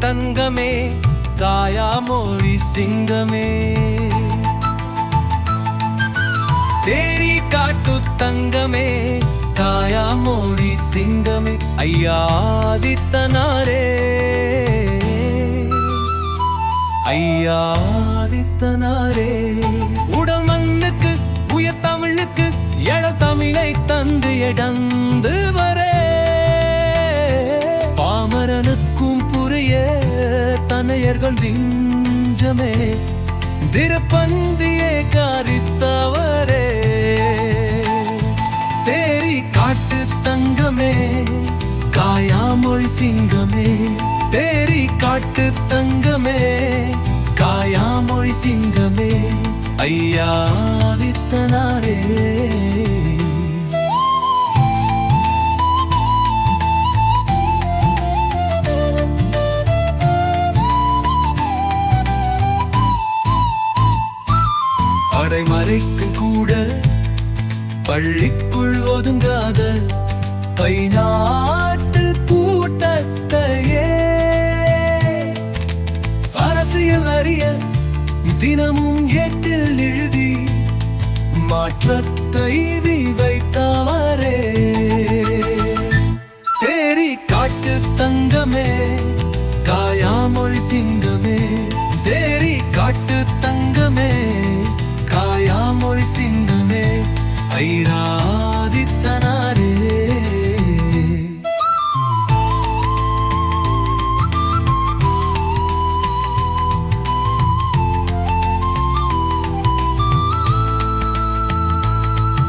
தங்கமே காயாமொழி சிங்கமே. தேரி காட்டு தங்கமே காயாமொழி சிங்கமே. ஐயாதித்தனாரே. ஐயாதித்தனாரே. உடல் மண்ணுக்கு உயர் தமிழுக்கு எழ தமிழை தந்து எடந்து வர நேர்கள் நெஞ்சமே திருப்பந்தியே காரித்தவரே. தேரி காட்டு தங்கமே காயாமொழி சிங்கமே. தேரி காட்டு தங்கமே காயாமொழி சிங்கமே. ஐயா ஐயாதித்தனாரே. அரைமறைக்கு கூட பள்ளிக்குள் ஒதுங்காத பைநாட்டு கூட்டத்தையே அரசியல் அறிய தினமும் எட்டில் எழுதி மாற்றத்தை வைத்தவரே தேரி காட்டு தங்கமே காயாமொழி சிங்கமே. தேரி காட்டு தங்கமே மழை சிந்துமே ஐராதித்தனாரே.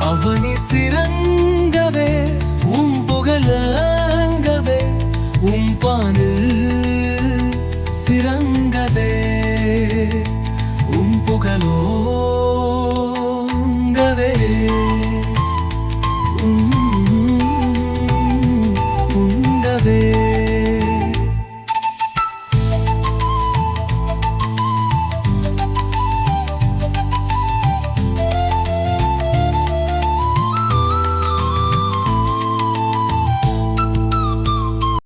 அவனி சிறங்கவே உம் புகழங்கவே உம் பானில்